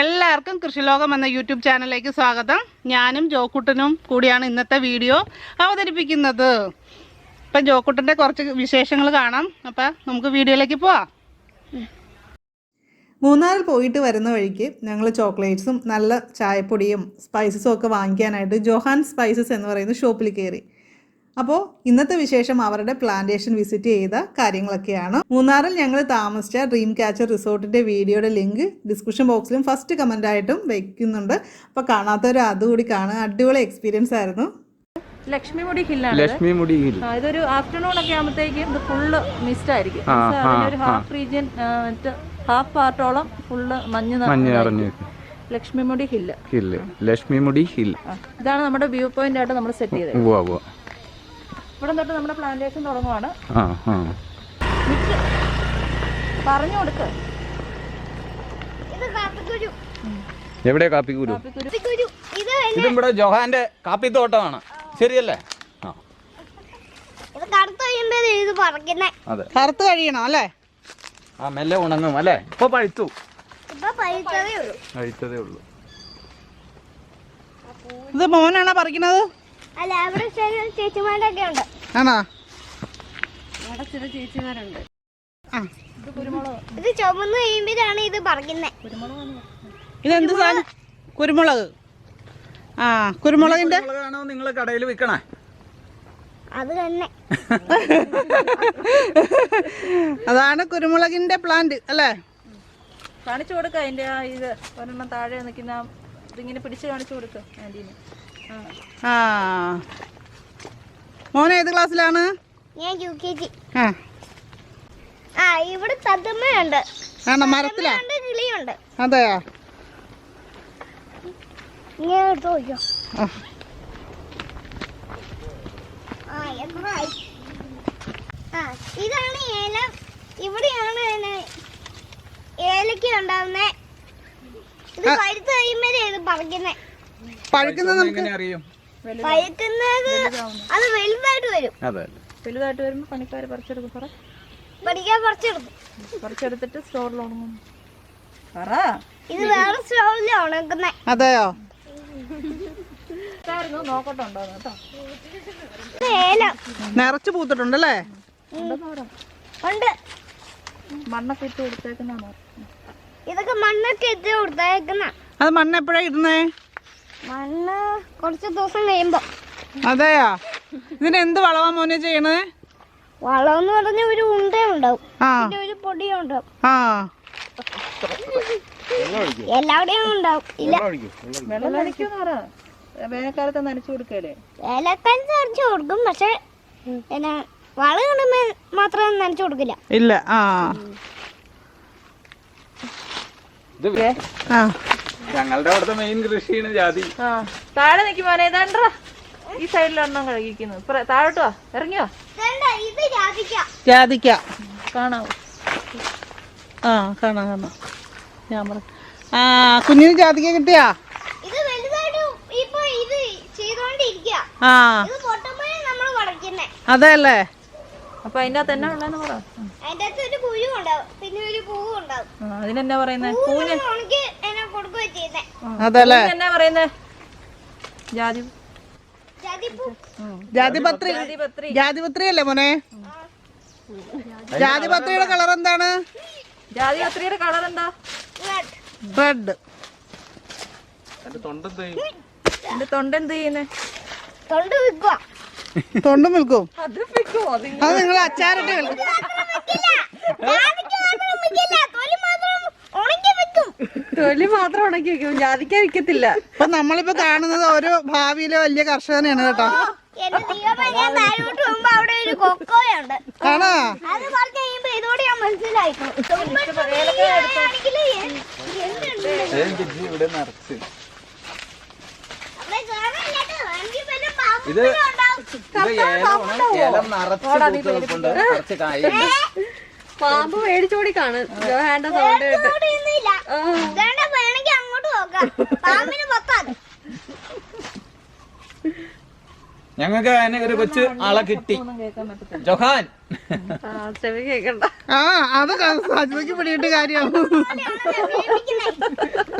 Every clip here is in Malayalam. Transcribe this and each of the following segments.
എല്ലാവർക്കും കൃഷിലോകം എന്ന യൂട്യൂബ് ചാനലിലേക്ക് സ്വാഗതം. ഞാനും ജോക്കുട്ടനും കൂടിയാണ് ഇന്നത്തെ വീഡിയോ അവതരിപ്പിക്കുന്നത്. ഇപ്പം ജോക്കുട്ടന്റെ കുറച്ച് വിശേഷങ്ങൾ കാണാം. അപ്പം നമുക്ക് വീഡിയോയിലേക്ക് പോവാം. മൂന്നാറിൽ പോയിട്ട് വരുന്ന വഴിക്ക് ഞങ്ങൾ ചോക്ലേറ്റ്സും നല്ല ചായപ്പൊടിയും സ്പൈസസും ഒക്കെ വാങ്ങിക്കാനായിട്ട് ജോഹാൻ സ്പൈസസ് എന്ന് പറയുന്ന ഷോപ്പിൽ കയറി. അപ്പോൾ ഇന്നത്തെ വിശേഷം അവരുടെ പ്ലാന്റേഷൻ വിസിറ്റ് ചെയ്ത കാര്യങ്ങളൊക്കെയാണ്. മൂന്നാറിൽ ഞങ്ങൾ താമസിച്ച ഡ്രീം ക്യാച്ചർ റിസോർട്ടിന്റെ വീഡിയോയുടെ ലിങ്ക് ഡിസ്ക്രിപ്ഷൻ ബോക്സിലും ഫസ്റ്റ് കമന്റ് ആയിട്ടും വയ്ക്കുന്നുണ്ട് അപ്പോൾ കാണാത്തവർ അതുകൂടി കാണുക. അടിപൊളി എക്സ്പീരിയൻസ് ആയിരുന്നു. ലക്ഷ്മിമുടി ഹില്ലാണ് ലക്ഷ്മി മുടി ഹിൽ ആ, ഇതൊരു ആഫ്റ്റർനൂൺ ഒക്കെ ആകുമ്പോഴത്തേക്കും ഇത് ഫുള്ള് മിസ്റ്റ് ആയിരിക്കും. ഒരു ഹാഫ് റീജിയൻ ഹാഫ് പാർട്ടോളം ഫുള്ള് മഞ്ഞ്. നിറഞ്ഞു ലക്ഷ്മിമുടി ഹില്ല് ഹില്ല് ലക്ഷ്മി മുടി ഹിൽ ഇതാണ് നമ്മുടെ വ്യൂ പോയിന്റ് ആയിട്ട് നമ്മൾ സെറ്റ് ചെയ്തത്. ഇവിടെ തൊട്ട് നമ്മുടെ പ്ലാന്റേഷൻ തുടങ്ങുവാണ്. ആ ആ. പറഞ്ഞു കൊടുക്ക. എവിടെ കാപ്പിക്കുരു. ഇത് ഇതും ഇവിടെ ജോഹാന്റെ കാപ്പിത്തോട്ടമാണ്. ശരിയല്ലേ? ഇത് കറുത്ത് കഴിയുമ്പോ ഇത് പറിക്കുന്നേ. അതെ. കറുത്ത് കഴിയണം അല്ലേ? ആ മെല്ലെ ഉണങ്ങും അല്ലേ? ഇപ്പൊ പഴുത്തു. ഇപ്പൊ പഴുത്തതേ ഉള്ളൂ. കഴിച്ചതേ ഉള്ളൂ. ഇത് മോനാണോ പറിക്കണത് അല്ല അവിടെ ചില ചേച്ചിമാരൊക്കെ ഉണ്ട്. ആണോ? അവിടെ ചില ചേച്ചിമാരുണ്ട്. ആ. ഇത് കുരുമുളക് ഇത് ചുമന്ന് കഴിയുമ്പോഴാണ് ഇത് പറിക്കുന്നേ. കുരുമുളകാണ് ഇതെന്ത് സാധനം? കുരുമുളക്. ആ കുരുമുളകിന്റെ? നിങ്ങൾ കടയിൽ വിൽക്കണേ അത് തന്നെ. അതാണ് കുരുമുളകിന്റെ പ്ലാന്റ് അല്ലേ? കാണിച്ചു കൊടുക്ക അതിന്റെ ആ ഇത് ഒരെണ്ണം താഴെ നിൽക്കുന്ന ഇതിങ്ങനെ പിടിച്ച് കാണിച്ചു കൊടുക്കാം ആന്റീന് ആ. മോൻ ഏത് ക്ലാസ്സിലാണ്? ഞാൻ യു കെ ജി ആ. ഇവിടെ തത്തമ്മയുണ്ട് ആണോ മരത്തിലാ? കിളിയുണ്ട്. അതെയോ? ഇങ്ങനെ എടുത്ത് നോക്കിയോ ഇതാണ് ഏലം. ഇവിടെയാണ് ഏലക്ക ഉണ്ടാവുന്നേ. ഇത് പഴുത്ത് കഴിയുമ്പോഴേ ഇത് പറിക്കുന്നേ. പഴുക്കുന്നത് നമുക്ക് അറിയും? പഴുക്കുന്നത് അത് വലുതായിട്ട് വരും. അതെ. വലുതായിട്ട് വരുമ്പോൾ പണിക്കാർ പറിച്ചെടുക്കും. പറ. പഠിക്കാൻ പറിച്ചെടുക്കും. പറിച്ചെടുത്തിട്ട് സ്റ്റോറിൽ ഉണങ്ങും. പറ. ഇത് വേറെ സ്റ്റോറിൽ ഉണങ്ങുന്നേ. അതെയോ? നിറച്ചു പൂത്തിട്ടുണ്ടല്ലേ? ഉണ്ട് മണ്ണൊക്കെ ഇട്ട് കൊടുത്തേക്കുന്ന ഇതൊക്കെ മണ്ണൊക്കെ ഇട്ട് കൊടുത്തേക്കുന്ന അത് മണ്ണ് എപ്പോഴാ ഇടുന്നേ? മണ്ണ് കുറച്ച് ദിവസം കഴിയുമ്പോ. അതെയാ? ഇതിന് എന്ത് വളവാ മോനെ ചെയ്യണേ? വളം എന്ന് പറഞ്ഞ ഒരു ഉണ്ട ഉണ്ടാവും. ആ. പിന്നെ ഒരു ആ. എല്ലാവിടെയും ഉണ്ടാവും. ഇല്ല. വെള്ളം നനയ്ക്കുമെന്ന് പറ. വേനൽക്കാലത്ത് നനച്ചു കൊടുക്കല്ലേ? ഏലക്കാലത്ത് നനച്ചു കൊടുക്കും. പക്ഷെ പിന്നെ വളം ഇടുമ്പോ മാത്രം നനച്ചു കൊടുക്കില്ല. ഇല്ല. ആ. ആ. ഞങ്ങളുടെ അവിടുത്തെ മെയിൻ കൃഷിയാണ് ജാതി. ആ താഴെ നിൽക്കുമോനെ ഏതാണ്ടാ ഈ സൈഡിലെണ്ണം കഴുകിക്കുന്നു ഇപ്പറ- താഴോട്ട് വാ ഇറങ്ങിയോ ജാതിക്ക. ജാതിക്ക. കാണാവോ? ആ കാണാം കാണാം. ഞാൻ പറ ആ കുഞ്ഞിന് ജാതിക്ക കിട്ടിയാ? ഇത് വലുതായിട്ട് ഇപ്പൊ ഇത് ചെയ്തോണ്ടിരിക്കുക ആ. ഇത് പൊട്ടുമ്പോഴേ നമ്മൾ പറിക്കുന്നേ. അതെ അല്ലേ? അപ്പൊ അതിന്റെ അകത്ത് എന്നാ ഉള്ളതെന്ന് പറ. അതിന്റെ അകത്ത് ഒരു കുരു ഉണ്ടാവും പിന്നെ ഒരു പൂവ് ഉണ്ടാവും ആ, അതിനെന്നാ പറയുന്നേ? പൂവ് അതല്ലേ? എന്നാ പറയുന്നത് ജാതി ജാതിപത്രി ജാതിപത്രി അല്ലേ മോനെ? ജാതിപത്രിയുടെ കളർ എന്താണ്? ജാതിപത്രിയുടെ കളർ എന്താ. റെഡ് എന്റെ തൊണ്ടത്ത് എന്റെ തൊണ്ട എന്ത് ചെയ്യുന്നേ? തൊണ്ട് നിൽക്കും അത് നിങ്ങൾ അച്ചാറിട്ട് കളിക്കും ജാതിക്ക മാത്രം വിൽക്കില്ല തൊലി മാത്രം ഉണക്കി വെക്കും തൊലി മാത്രം ഉണക്കി വെക്കും. ജാതിക്കാൻ വിൽക്കത്തില്ല ഇപ്പൊ നമ്മളിപ്പോ കാണുന്നത് ഒരു ഭാവിയിലെ വലിയ കർഷകനെയാണ് കേട്ടോ. ആണോ? ഇത്. ഇത് ഏലമാണ് ഏലം നിറച്ച് പൂത്ത് നിൽപ്പുണ്ട്. കുറച്ച് കായ. പാമ്പ് മേടിച്ചോടി കാണും പാമ്പിന് പൊക്കാതെ ഞങ്ങൾക്ക് അതിനെ ഒരു കൊച്ചു ആളെ കിട്ടി. ജൊഹാൻ. ചെവി കേക്കണ്ട. ആ അത് സജിതയ്ക്ക് പിടിയിട്ട് കാര്യം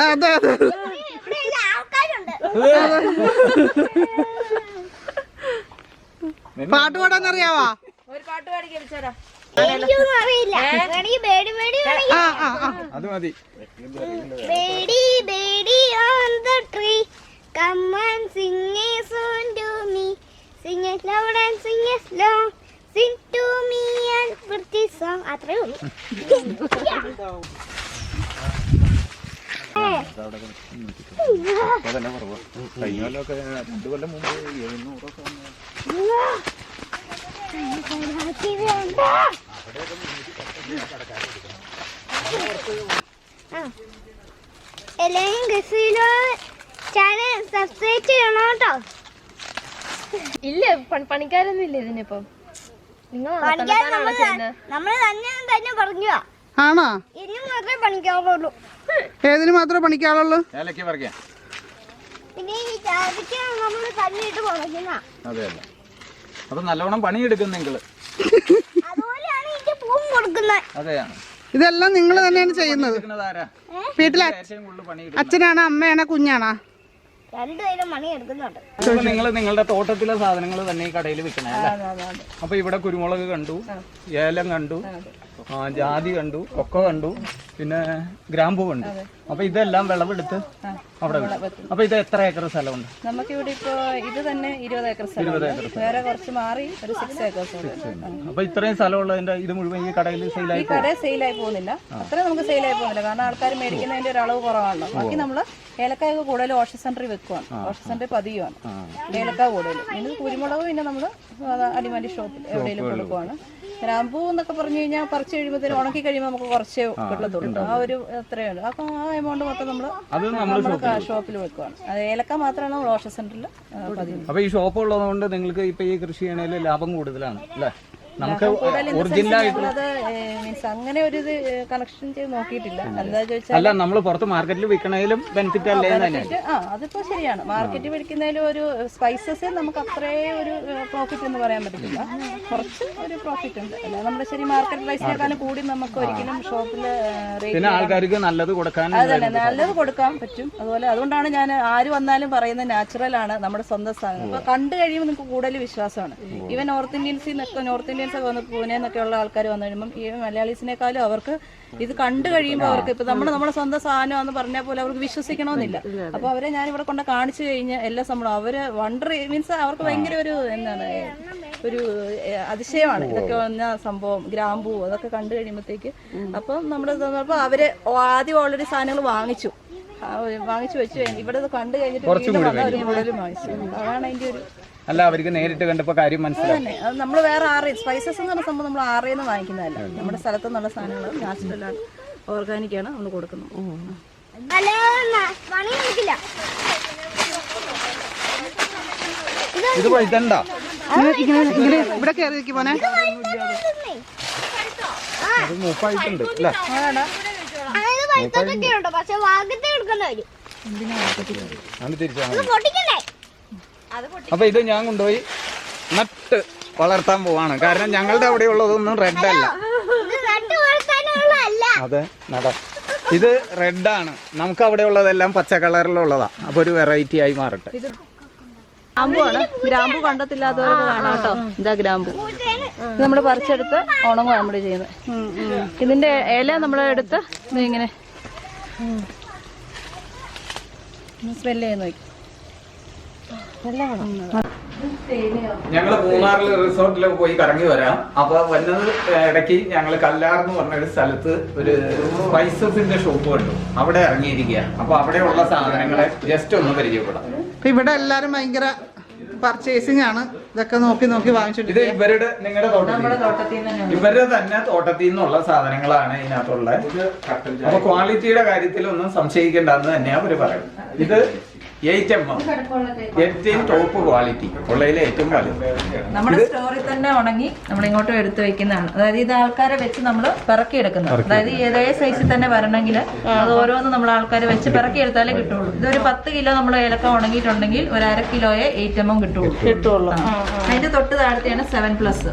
അതെ അതെ. പാട്ട് പാടാൻ അറിയാവാ? ഒരു പാട്ട് പാടി കേൾച്ചാരാ അത് മതി. Birdie birdie on the tree come and sing a song to me sing a loud and sing a slow sing to me and വൃത്തി സോങ് അത്രേ ഉള്ളൂ. എല്ലാവരും ഗസീലോ ചാനൽ സബ്സ്ക്രൈബ് ചെയ്യണം കേട്ടോ. ഇല്ല പണിക്കാരൊന്നും ഇല്ല ഇതിനിപ്പം. നിങ്ങൾ നമ്മൾ തന്നെ തന്നെ പറഞ്ഞു ആണോ? ഇനി മാത്രമേ പണിക്കാറുള്ളൂ ഏതിന് മാത്രമേ പറിക്കാൻ പിന്നെ ഈ ജാതിക്ക് നമ്മൾ തന്നെ പണിക്കുന്ന അതെ അല്ല അപ്പൊ നല്ലോണം പണിയെടുക്കും നിങ്ങൾ അതെയാണ്. ഇതെല്ലാം നിങ്ങൾ തന്നെയാണ് ചെയ്യുന്നത്. വീട്ടിലെ അച്ഛനാണ് അമ്മയാണ് കുഞ്ഞാണ്? നിങ്ങൾ നിങ്ങളുടെ തോട്ടത്തിലെ സാധനങ്ങൾ തന്നെ ഈ കടയിൽ വിൽക്കണേ അല്ലേ? അപ്പൊ ഇവിടെ കുരുമുളക് കണ്ടു ഏലം കണ്ടു ജാതി കണ്ടു കൊക്ക കണ്ടു പിന്നെ ഗ്രാമ്പു കണ്ടു. അപ്പൊ ഇതെല്ലാം വിളവെടുത്ത് അവിടെ വിടും അപ്പൊ ഇത് എത്ര ഏക്കർ സ്ഥലമുണ്ട്? നമുക്ക് ഇവിടെ ഇപ്പോ ഇത് തന്നെ ഇരുപത് ഏക്കർ സ്ഥലമുണ്ട്. വേറെ കുറച്ച് മാറി ഒരു സിക്സ് ഏക്കർ ഉണ്ട് അപ്പൊ ഇത്രയും സ്ഥലമുള്ളതിന്റെ ഇത് മുഴുവൻ ഈ കടയിൽ ഈ സെയിലായി കട സെയിലായി പോകുന്നില്ല. അത്ര നമുക്ക് സെയിലായി പോകുന്നില്ല. കാരണം ആൾക്കാർ മേടിക്കുന്നതിന്റെ ഒരു അളവ് കുറവാണല്ലോ. ബാക്കി നമ്മൾ ഏലക്കായ കൂടുതൽ ഓഷൻ സെന്ററിൽ വെക്കുവാണ്. ഓഷൻ സെന്ററിൽ പതിയുവാണ്. ഏലക്കായ കൂടുതൽ. പിന്നെ കുരുമുളക് പിന്നെ നമ്മൾ അടിമാലി ഷോപ്പിൽ എവിടെയെങ്കിലും കൊടുക്കുവാണ്. ഗ്രാമ്പൂ എന്നൊക്കെ പറഞ്ഞു കഴിഞ്ഞാൽ പറിച്ച് കഴിയുമ്പോഴത്തേനും ഉണക്കി കഴിയുമ്പോൾ നമുക്ക് കുറച്ചേ കിട്ടത്തുള്ളൂ. ആ ഒരു അപ്പൊ ആ എമൗണ്ട് മൊത്തം നമ്മൾ നമ്മൾ ഷോപ്പിൽ വെക്കുവാണ്. അത് ഏലക്ക മാത്രമാണ് നമ്മൾ സെന്ററിൽ അപ്പോൾ ഈ ഷോപ്പ് ഉള്ളതുകൊണ്ട് നിങ്ങൾക്ക് ഇപ്പൊ ഈ കൃഷി ചെയ്യണതിൽ ലാഭം കൂടുതലാണ് അല്ലേ? നമുക്ക് നമ്മളത് മീൻസ് അങ്ങനെ ഒരു ഇത് കണക്ഷൻ ചെയ്ത് നോക്കിയിട്ടില്ല. എന്താ ചോദിച്ചാൽ അല്ല നമ്മൾ പുറത്ത് മാർക്കറ്റിൽ വിൽക്കണേലും ബെനിഫിറ്റ് അല്ലേ ആ അതിപ്പോ ശരിയാണ്. മാർക്കറ്റിൽ വിൽക്കുന്നതിലും ഒരു സ്പൈസസ് നമുക്ക് അത്രേ ഒരു പ്രോഫിറ്റ് എന്ന് പറയാൻ പറ്റത്തില്ല. കുറച്ച് ഒരു പ്രോഫിറ്റ് ഉണ്ട്. അല്ല നമ്മുടെ ശരി മാർക്കറ്റ് പ്രൈസിനേക്കാളും കൂടി നമുക്ക് ഒരിക്കലും ഷോപ്പിൽ പിന്നെ ആൾക്കാർക്ക് നല്ലത് കൊടുക്കാൻ നല്ലത് കൊടുക്കാൻ പറ്റും. അതുപോലെ അതുകൊണ്ടാണ് ഞാൻ ആര് വന്നാലും പറയുന്നത് നാച്ചുറൽ ആണ് നമ്മുടെ സ്വന്തം സാധനം. അപ്പൊ കണ്ടു കഴിയുമ്പോൾ നിങ്ങൾക്ക് കൂടുതൽ വിശ്വാസമാണ്. ഈവൻ നോർത്ത് ഇന്ത്യൻസിൽ നിന്നൊക്കെ നോർത്ത് ഇന്ത്യൻസ് ഒക്കെ വന്ന് പൂനെ എന്നൊക്കെ ഉള്ള ആൾക്കാർ വന്നു കഴിയുമ്പം ഈ മലയാളീസിനേക്കാളും അവർക്ക് ഇത് കണ്ടു കഴിയുമ്പോൾ അവർക്ക് ഇപ്പൊ നമ്മൾ നമ്മുടെ സ്വന്തം സാധനമാണെന്ന് പറഞ്ഞാൽ പോലും അവർക്ക് വിശ്വസിക്കണമെന്നില്ല. അപ്പോൾ അവരെ ഞാൻ ഇവിടെ കൊണ്ട് കാണിച്ചു കഴിഞ്ഞ് എല്ലാ സംഭവം അവർ വണ്ടർ മീൻസ് അവർക്ക് ഭയങ്കര ഒരു എന്താണ് ഒരു അതിശയമാണ്. ഇതൊക്കെ വന്ന സംഭവം ഗ്രാമ്പൂ അതൊക്കെ കണ്ടു കഴിയുമ്പോഴത്തേക്ക് അപ്പം നമ്മൾ അപ്പോൾ അവർ ആദ്യം ഓൾറെഡി സാധനങ്ങൾ വാങ്ങിച്ചു. വാങ്ങിച്ചു വെച്ചു. കഴിഞ്ഞ് ഇവിടെ കണ്ടു കഴിഞ്ഞിട്ട് വീണ്ടും വന്ന് വാങ്ങിച്ചു. അതാണ് അതിന്റെ ഒരു അല്ല അവർക്ക് നേരിട്ട് കണ്ടപ്പോ കാര്യം മനസ്സിലായി. നമ്മൾ വേറെ ആറ് സ്പൈസസ് എന്ന് പറഞ്ഞ സംഭവം നമ്മൾ ആറേന്ന് വാങ്ങിക്കുന്നതല്ല? നമ്മുടെ സ്ഥലത്തു നിന്നുള്ള സാധനങ്ങൾ നാച്ചുറലാണ് ഓർഗാനിക്കാണ് നമ്മൾ കൊടുക്കുന്നത്. ഇത് ഇങ്ങനെ ഇവിടെ കയറി പോനെ മൂപ്പായിട്ടുണ്ട് അല്ലേ? പക്ഷെ വാഗത്തെ വരും അപ്പൊ ഇത് ഞാൻ കൊണ്ടുപോയി നട്ട് വളർത്താൻ പോവാണ്. കാരണം ഞങ്ങളുടെ അവിടെ ഉള്ളതൊന്നും റെഡ് അല്ല. ഇത് നട്ടു വളർത്താനുള്ളതല്ല. അതെ നട. ഇത് റെഡാണ് ആണ്. നമുക്ക് അവിടെ ഉള്ളതെല്ലാം പച്ച കളറിലുള്ളതാ. അപ്പൊ ഒരു വെറൈറ്റി ആയി മാറട്ടെ. ഗ്രാമ്പു ആണ്. ഗ്രാമ്പു കണ്ടത്തില്ലാത്തവർക്ക് കാണാം കേട്ടോ. ഇതാ ഗ്രാമ്പു. ഇത് നമ്മൾ പറിച്ചെടുത്ത് ഉണങ്ങുക നമ്മൾ ചെയ്യുന്നത് ഇതിന്റെ ഇല നമ്മൾ എടുത്ത് ഇത് ഇങ്ങനെ സ്മെല്ല് ചെയ്യുന്നു നോക്കി ഞങ്ങൾ മൂന്നാറിൽ റിസോർട്ടിൽ പോയി കറങ്ങി വരാം. അപ്പൊ വന്നത് ഇടയ്ക്ക് ഞങ്ങൾ കല്ലാർ എന്ന് പറഞ്ഞ ഒരു സ്ഥലത്ത് ഒരു സ്പൈസസിന്റെ ഷോപ്പ് കണ്ടു. അവിടെ ഇറങ്ങിയിരിക്കുക അപ്പൊ അവിടെയുള്ള സാധനങ്ങളെ ജസ്റ്റ് ഒന്ന് പരിചയപ്പെടാം. ഇവിടെ എല്ലാരും ഭയങ്കര പർച്ചേസിംഗ് ആണ്. ഇതൊക്കെ നോക്കി നോക്കി ഇത് വാങ്ങിച്ചിട്ട് ഇവരുടെ നിങ്ങളുടെ തോട്ടത്തിൽ. ഇവരുടെ തന്നെ തോട്ടത്തിൽ നിന്നുള്ള സാധനങ്ങളാണ് ഇതിനകത്തുള്ള അപ്പൊ ക്വാളിറ്റിയുടെ കാര്യത്തിൽ ഒന്നും സംശയിക്കേണ്ടെന്ന് തന്നെയാ അവർ പറയുന്നത്. ഇത് ഏറ്റവും ടോപ്പ് ക്വാളിറ്റി ഉള്ളതിലെ ഏറ്റവും വലുത്. നമ്മുടെ സ്റ്റോറിൽ തന്നെ ഉണങ്ങി നമ്മൾ ഇങ്ങോട്ട് എടുത്തു വെക്കുന്നതാണ്. അതായത് ഇത് ആൾക്കാരെ വെച്ച് നമ്മൾ പിറക്കിയെടുക്കുന്നത് അതായത് ഏതേ സൈസിൽ തന്നെ വരണമെങ്കിൽ അത് ഓരോന്ന് നമ്മൾ ആൾക്കാരെ വെച്ച് പിറക്കിയെടുത്താലേ കിട്ടുള്ളൂ. ഇതൊരു പത്ത് കിലോ നമ്മൾ ഏലക്ക ഉണങ്ങിയിട്ടുണ്ടെങ്കിൽ ഒരു അര കിലോയെ എയ്റ്റ് എം എം കിട്ടുള്ളൂ. കിട്ടുള്ളൂ. അതിന്റെ തൊട്ട് താഴത്തെയാണ് സെവൻ പ്ലസ്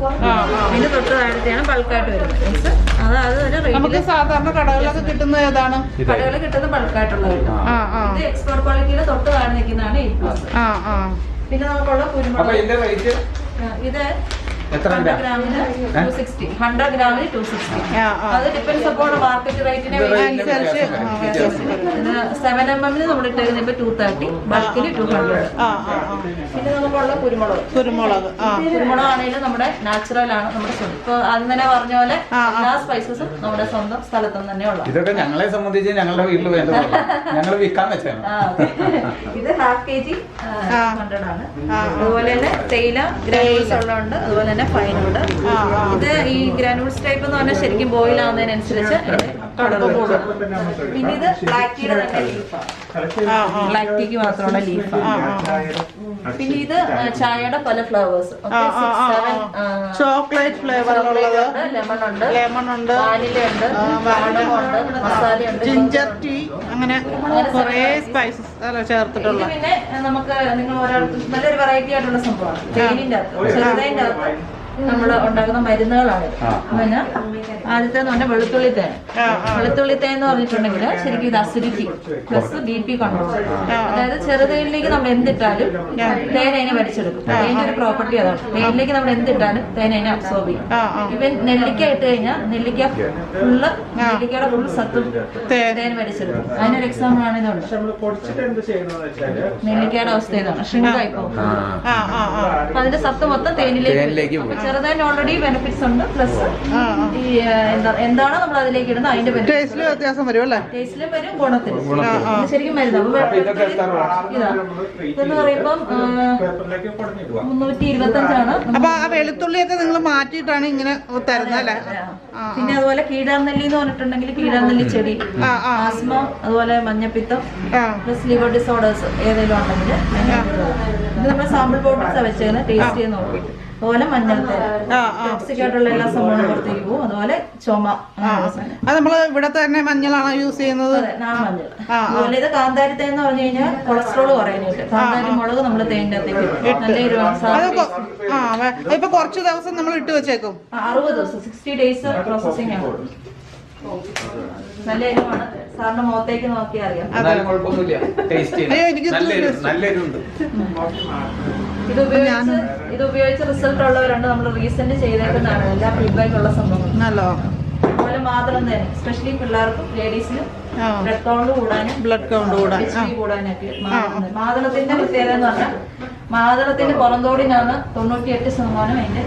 അതിന്റെ തൊട്ട് താഴത്തെയാണ് ബൾക്കായിട്ട് വരുന്നത്. മീൻസ് അത് അത് ഒരു നമുക്ക് സാധാരണ കടകളിലൊക്കെ കിട്ടുന്നത് ഏതാണ്? കടകളിൽ കിട്ടുന്ന ബൾക്കായിട്ടുള്ളത് കിട്ടും ആ ആ. ഇത് എക്സ്പോർട്ട് ക്വാളിറ്റിയിൽ തൊട്ട് താഴെ നിൽക്കുന്നതാണ് എയ്റ്റ് പ്ലസ് ആ ആ. പിന്നെ നമുക്കുള്ള കുരുമുളക്. ഇത് എത്ര ഹൺഡ്രഡ് ഗ്രാമിന് ടു സിക്സ്റ്റി അത് ഡിപ്പെൻസ് അപ്പോൾ മാർക്കറ്റ് റേറ്റിനെ. സെവൻ എം എമ്മിന് നമ്മൾ ഇട്ടേക്കുന്നത് ഇപ്പൊ ടു തേർട്ടി ബൾക്കിന് ടു ഹൺഡ്രഡ് ആ ആ ആ. പിന്നെ നമുക്കുള്ള കുരുമുളക്. കുരുമുളക് ആ. കുരുമുളക് ആണെങ്കിലും നമ്മുടെ നാച്ചുറൽ ആണ് നമ്മുടെ സ്വന്തം ഇപ്പൊ ആദ്യം തന്നെ പറഞ്ഞ പോലെ എല്ലാ സ്പൈസസും നമ്മുടെ സ്വന്തം സ്ഥലത്ത് നിന്ന് തന്നെ ഉള്ള ഇതൊക്കെ ഞങ്ങളെ സംബന്ധിച്ച് ഞങ്ങളുടെ വീട്ടിൽ വേണ്ടത് ഞങ്ങൾ വിൽക്കാൻ വെച്ചാണ് ഇത് ഹാഫ് കെ ജി ഹൺഡ്രഡ് ആണ്. അതുപോലെ തന്നെ തേയില ഗ്രൈസ് ഉള്ളതുണ്ട്. അതുപോലെ തന്നെ ഉണ്ട്. ഇത് ഈ ഗ്രാനൂൾസ് ടൈപ്പ് എന്ന് പറഞ്ഞാൽ ശരിക്കും ബോയിൽ ആവുന്നതിനനുസരിച്ച് പിന്നെ ഇത് ബ്ലാക്ക് ടീയുടെ തന്നെ ലീഫാണ് ബ്ലാക്ക് ടീക്ക് മാത്രമുള്ള ലീഫാണ് പിന്നെ ഇത് ചായയുടെ പല ഫ്ലവേഴ്സ് ചോക്ലേറ്റ് ഫ്ലേവർ ലെമൺ ഉണ്ട് ലെമൺ ഉണ്ട് വാനില ഉണ്ട്. മസാല ഉണ്ട് ജിഞ്ചർ ടീ അങ്ങനെ കുറേ സ്പൈസസ് ചേർത്തിട്ടുള്ള. പിന്നെ നമുക്ക് നിങ്ങൾ ഒരാൾക്ക് നല്ലൊരു വെറൈറ്റി ആയിട്ടുള്ള സംഭവമാണ്. തേനിന്റെ അകത്ത്. ചെറുതേന്റെ അകത്ത്. നമ്മൾ ഉണ്ടാക്കുന്ന മരുന്നുകളാണ്. പിന്നെ ആദ്യത്തെ എന്ന് പറഞ്ഞാൽ വെളുത്തുള്ളി തേൻ വെളുത്തുള്ളി തേൻ എന്ന് പറഞ്ഞിട്ടുണ്ടെങ്കിൽ ശരിക്കും ഇത് acidity plus B P control അതായത് ചെറുതേനിലേക്ക് നമ്മൾ എന്തിട്ടാലും തേൻ അതിനെ വലിച്ചെടുക്കും. തേനിന്റെ ഒരു പ്രോപ്പർട്ടി അതാണ്. തേനിലേക്ക് നമ്മൾ എന്തിട്ടാലും തേൻ അതിനെ അബ്സോർബ് ചെയ്യും. ഇവൻ നെല്ലിക്ക ഇട്ട് കഴിഞ്ഞാൽ നെല്ലിക്ക ഫുള്ള് നെല്ലിക്കയുടെ ഫുൾ സത്തും തേൻ വലിച്ചെടുക്കും. അതിനൊരു എക്സാമ്പിൾ ആണ് ഇതുണ്ട്. നെല്ലിക്കയുടെ അവസ്ഥ ഇതാണ്. ഷ്രിങ്കായി പോകും അതിന്റെ സത്ത് മൊത്തം തേനിലേക്ക് ചെറുതേന് ഓൾറെഡി ബെനിഫിറ്റ്സ് ഉണ്ട്. പ്ലസ് ഈ എന്താണോ നമ്മൾ അതിലേക്ക് ഇടുന്നത് അതിന്റെ ബെനിഫിറ്റ് ടേസ്റ്റിൽ വ്യത്യാസം വരും അല്ലേ? ടേസ്റ്റിലും വരും ഗുണത്തിലും. ഇത് ശരിക്കും മരുന്ന് അപ്പൊ അപ്പൊ ഇതൊക്കെ എത്ര രൂപ? ഇതാ. ഇതെന്ന് പറയുമ്പം മുന്നൂറ്റി ഇരുപത്തി അഞ്ചാണ് അപ്പൊ ആ വെളുത്തുള്ളിയൊക്കെ നിങ്ങൾ മാറ്റിയിട്ടാണ് ഇങ്ങനെ തരുന്നത് അല്ലേ? പിന്നെ അതുപോലെ കീടാർനെല്ലി എന്ന് പറഞ്ഞിട്ടുണ്ടെങ്കിൽ കീടാർനെല്ലി ചെടി ആസ്മ അതുപോലെ മഞ്ഞപ്പിത്തം പ്ലസ് ലിവർ ഡിസോർഡേഴ്സ് ഏതെങ്കിലും ഉണ്ടെങ്കിൽ ഇത് നമ്മൾ സാമ്പിൾ ബോട്ടിൽസ് വെച്ചേക്കുന്നത് ടേസ്റ്റ് ചെയ്ത് നോക്കിയിട്ട്. അതുപോലെ മഞ്ഞൾത്തേൻ ആ ആ. ടോക്സിക് ആയിട്ടുള്ള എല്ലാ സംഭവങ്ങളും പുറത്തേക്ക് പോകും. അതുപോലെ ചുമ അത് നമ്മൾ ഇവിടെ തന്നെ മഞ്ഞളാണ് യൂസ് ചെയ്യുന്നത്? അതെ നാമഞ്ഞൾ അതുപോലെ ഇത് കാന്താരി തേൻ എന്ന് പറഞ്ഞു കഴിഞ്ഞാൽ കൊളസ്ട്രോൾ കുറയാനായിട്ട് കാന്താരി മുളക് നമ്മൾ തേനിന്റെ അകത്തേക്ക് ഇപ്പൊ കുറച്ച് ദിവസം നമ്മൾ ഇട്ട് വെച്ചേക്കും. അറുപത് ദിവസം. സിക്സ്റ്റി ഡേയ്സ് പ്രോസസ്സിംഗ് ആണ്. നല്ല എരിവാണ്. സാറിന്റെ മുഖത്തേക്ക് നോക്കിയാൽ അറിയാം. അയ്യോ, എനിക്ക് ഇത് ഉപയോഗിച്ച് ഇത് ഉപയോഗിച്ച് റിസൾട്ട് ഉള്ളവരാണ് നമ്മൾ റീസെന്റ് ചെയ്തേക്കുന്നതാണ് എല്ലാ ഫീഡ്ബാക്ക് ഉള്ള സംഭവം അതുപോലെ മാത്രം തന്നെ സ്പെഷ്യലി പിള്ളേർക്കും ലേഡീസിനും ബ്ലഡ് കൗണ്ട് കൂടാനും ബ്ലഡ് കൗണ്ട് കൂടാൻ. കൂടാനൊക്കെ മാതളം. മാതളത്തിന്റെ പ്രത്യേകത എന്ന് പറഞ്ഞാൽ മാതളത്തിന്റെ പുറന്തോടിനാണ് തൊണ്ണൂറ്റി എട്ട് ശതമാനം അതിന്റെ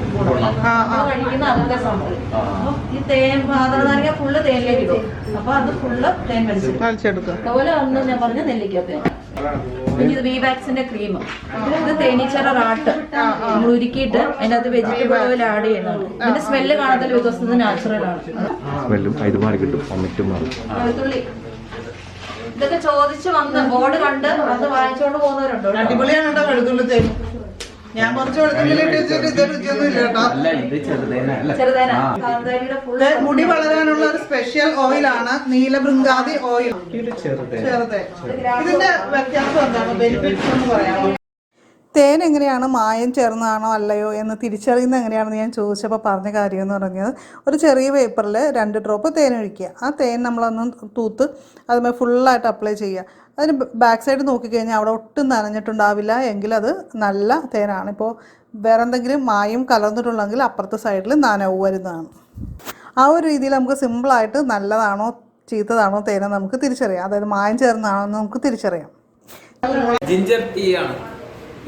കഴിക്കുന്ന അകത്തെ സംഭവം. അപ്പൊ ഈ തേൻ മാതള നാരങ്ങ ഫുള്ള് തേനിലേക്ക് ഇടും. അപ്പൊ അത് ഫുള്ള് തേൻ വലിച്ചെടുക്കും. അതുപോലെ അന്ന് ഞാൻ പറഞ്ഞ നെല്ലിക്ക തേൻ പിന്നെ ഇത് വിവാക്സിന്റെ ക്രീം ഇത് തേനീച്ചറ റാട്ട്. നമ്മൾ ഉരുക്കിയിട്ട് അതിന്റെ അകത്ത് വെജിറ്റബിൾ ഓയിൽ ആഡ് ചെയ്യുന്നുണ്ട് ഇതിന്റെ സ്മെല്ല് കാണത്തില്ല. ഒരു ഇത് നാച്ചുറൽ ആണ്. സ്മെല്ലും ഇത് മാറി കിട്ടും. വെളുത്തുള്ളി. ഇതൊക്കെ ചോദിച്ച് വന്ന് ബോർഡ് കണ്ട് അത് വായിച്ചോണ്ട് പോകുന്നവരുണ്ടോ അടിപൊളിയാണ് കേട്ടോ വെളുത്തുള്ളി ഞാൻ കുറച്ച് വെളുത്തുള്ളി ഇട്ട് വെച്ചിട്ട് ഇത് കേട്ടോ. മുടി വളരാനുള്ള ഒരു സ്പെഷ്യൽ ഓയിലാണ് നീലബൃങ്കാതി ഓയിൽ ചെറുതേ. ഇതിന്റെ വ്യത്യാസം എന്താണ്? ബെനിഫിറ്റ്സ് എന്ന് പറയാമോ? തേൻ എങ്ങനെയാണ് മായം ചേർന്നതാണോ അല്ലയോ എന്ന് തിരിച്ചറിയുന്നത് എങ്ങനെയാണെന്ന് ഞാൻ ചോദിച്ചപ്പോൾ പറഞ്ഞ കാര്യം എന്ന് പറഞ്ഞത് ഒരു ചെറിയ പേപ്പറിൽ രണ്ട് ഡ്രോപ്പ് തേൻ ഒഴിക്കുക. ആ തേൻ നമ്മളൊന്ന് തൂത്ത് അതുമേ ഫുള്ളായിട്ട് അപ്ലൈ ചെയ്യുക. അതിന് ബാക്ക് സൈഡ് നോക്കിക്കഴിഞ്ഞാൽ അവിടെ ഒട്ടും നനഞ്ഞിട്ടുണ്ടാവില്ല എങ്കിൽ അത് നല്ല തേനാണ്. ഇപ്പോൾ വേറെ എന്തെങ്കിലും മായം കലർന്നിട്ടുണ്ടെങ്കിൽ അപ്പുറത്തെ സൈഡിൽ നനവ് വരുന്നതാണ്. ആ ഒരു രീതിയിൽ നമുക്ക് സിമ്പിളായിട്ട് നല്ലതാണോ ചീത്തതാണോ തേനെ നമുക്ക് തിരിച്ചറിയാം. അതായത് മായം ചേർന്നതാണോ എന്ന് നമുക്ക് തിരിച്ചറിയാം. ജിഞ്ചർ ടീ ആണ്.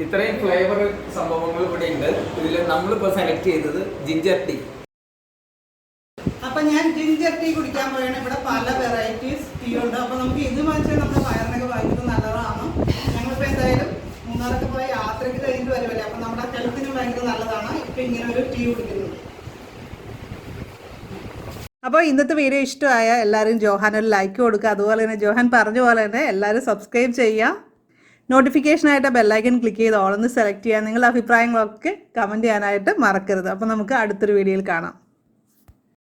ഇത്രയും ഫ്ലേവർ സംഭവങ്ങൾ ഇവിടെ ഉണ്ട്. ഇതിൽ നമ്മളിപ്പോ സെലക്ട് ചെയ്തത് ജിഞ്ചർ ടീ അപ്പൊ ഞാൻ ജിഞ്ചർ ടീ കുടിക്കാൻ പോയാണ്. ഇവിടെ പല വെറൈറ്റീസ് ടീ ഉണ്ട്. അപ്പൊ നമുക്ക് ഇത് വാങ്ങിച്ചാൽ നമ്മുടെ വയറിനൊക്കെ ഭയങ്കര നല്ലതാണ്. ഞങ്ങളിപ്പോ എന്തായാലും മൂന്നാറൊക്കെ പോയി യാത്രയ്ക്ക് കഴിഞ്ഞിട്ട് വരുമല്ലേ അപ്പൊ നമ്മുടെ ഹെൽത്തിനും ഭയങ്കര നല്ലതാണ്. ഇപ്പൊ ഇങ്ങനെ ഒരു ടീ കുടിക്കുന്നത് അപ്പോൾ ഇന്നത്തെ വീഡിയോ ഇഷ്ടമായ എല്ലാവരും ജോഹാൻ ഒരു ലൈക്ക് കൊടുക്കുക. അതുപോലെ തന്നെ ജോഹാൻ പറഞ്ഞ പോലെ തന്നെ എല്ലാവരും സബ്സ്ക്രൈബ് ചെയ്യുക. നോട്ടിഫിക്കേഷനായിട്ട് ബെല്ലൈക്കൻ ക്ലിക്ക് ചെയ്ത് ഓളൊന്ന് സെലക്ട് ചെയ്യാൻ നിങ്ങളുടെ അഭിപ്രായങ്ങളൊക്കെ കമന്റ് ചെയ്യാനായിട്ട് മറക്കരുത്. അപ്പോൾ നമുക്ക് അടുത്തൊരു വീഡിയോയിൽ കാണാം.